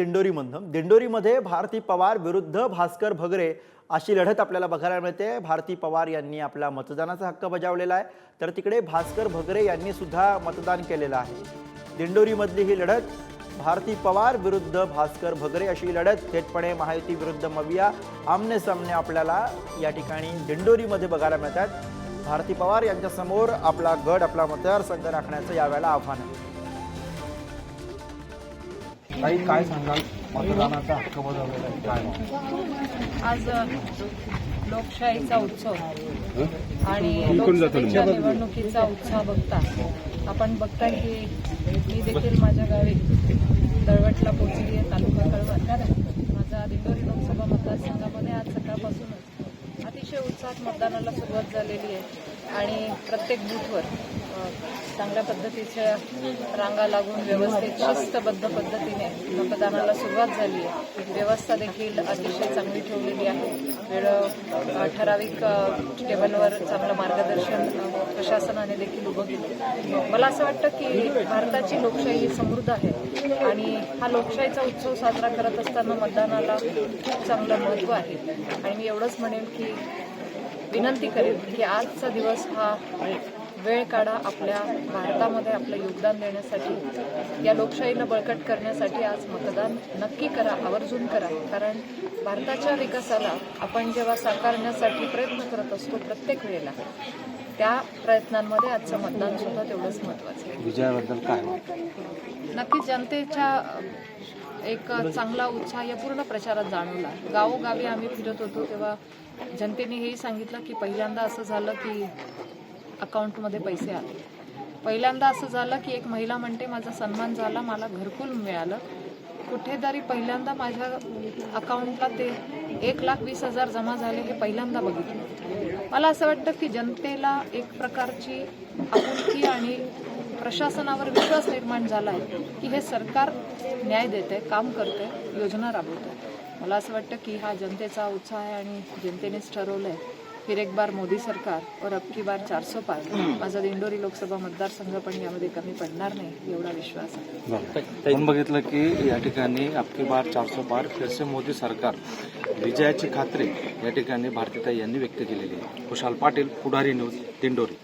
दिंडोरीमधनं. दिंडोरीमध्ये भारती पवार विरुद्ध भास्कर भगरे अशी लढत आपल्याला बघायला मिळते. भारती पवार यांनी आपला मतदानाचा हक्क बजावलेला आहे. तर तिकडे भास्कर भगरे यांनी सुद्धा मतदान केलेलं आहे. दिंडोरीमधली ही लढत भारती पवार विरुद्ध भास्कर भगरे अशी लढत थेटपणे महायुती विरुद्ध मविया आमने सामने आपल्याला या ठिकाणी दिंडोरीमध्ये बघायला मिळतात. भारती पवार यांच्यासमोर आपला गड आपला मतदारसंघ राखण्याचं यावेळेला आव्हान आहे. काही काय सांगाल? मतदानाचा हक्क बजावलेला आहे. काय आज लोकशाहीचा उत्सव. आणि लोकसभेच्या निवडणुकीचा उत्साह बघता. आपण बघताय की मी देखील माझ्या गावी दळवटला पोहोचली आहे तालुका कळवण. माझा दिंडोरी लोकसभा मतदारसंघामध्ये आज सकाळपासूनच अतिशय उत्साहात मतदानाला सुरुवात झालेली आहे. आणि प्रत्येक बूथवर चांगल्या पद्धतीच्या रांगा लागून व्यवस्थित शिस्तबद्ध पद्धतीने मतदानाला सुरुवात झाली आहे. व्यवस्था देखील अतिशय चांगली ठेवलेली आहे. वेळ ठराविक टेबलवर चांगलं मार्गदर्शन प्रशासनाने देखील उभं केलं. मला असं वाटतं की भारताची लोकशाही ही समृद्ध आहे आणि हा लोकशाहीचा उत्सव साजरा करत असताना मतदानाला खूप चांगलं महत्त्व आहे. आणि मी एवढंच म्हणेन की विनंती करेन की आजचा दिवस हा वेळ काढा आपल्या भारतामध्ये आपलं योगदान देण्यासाठी या लोकशाहीला बळकट करण्यासाठी आज मतदान नक्की करा आवर्जून करा. कारण भारताच्या विकासाला आपण जेव्हा साकारण्यासाठी प्रयत्न करत असतो प्रत्येक वेळेला त्या प्रयत्नांमध्ये आजचं मतदान सुद्धा तेवढंच महत्त्वाचं आहे. विजयाबद्दल काय? वाटतं? नक्कीच जनतेच्या एक चांगला उत्साह या पूर्ण प्रचारात जाणवला. गावोगावी आम्ही फिरत होतो तेव्हा जनतेने हेही सांगितलं की पहिल्यांदा असं झालं की अकाउंटमध्ये पैसे आले. पहिल्यांदा असं झालं की एक महिला म्हणते माझा सन्मान झाला मला घरकुल मिळालं. कुठेतरी पहिल्यांदा माझ्या अकाउंटला ते एक लाख वीस हजार जमा झाले हे पहिल्यांदा बघितलं. मला असं वाटतं की जनतेला एक प्रकारची आपुलकी आणि प्रशासनावर विश्वास निर्माण झाला आहे की हे सरकार न्याय देते काम करते योजना राबवते मला असं वाटतं की हा जनतेचा उत्साह आहे आणि जनतेनेच ठरवलं आहे फिर एक बार मोदी सरकार और अब की बार सो पार. माझा दिंडोरी लोकसभा मतदारसंघ पण यामध्ये कमी पडणार नाही एवढा विश्वास आहे. बघितलं की या ठिकाणी आपकी बार चारसो पार फिरसे मोदी सरकार. विजयाची खात्री या ठिकाणी भारतीताई यांनी व्यक्त केलेली आहे. कुशाल पाटील पुढारी न्यूज दिंडोरी.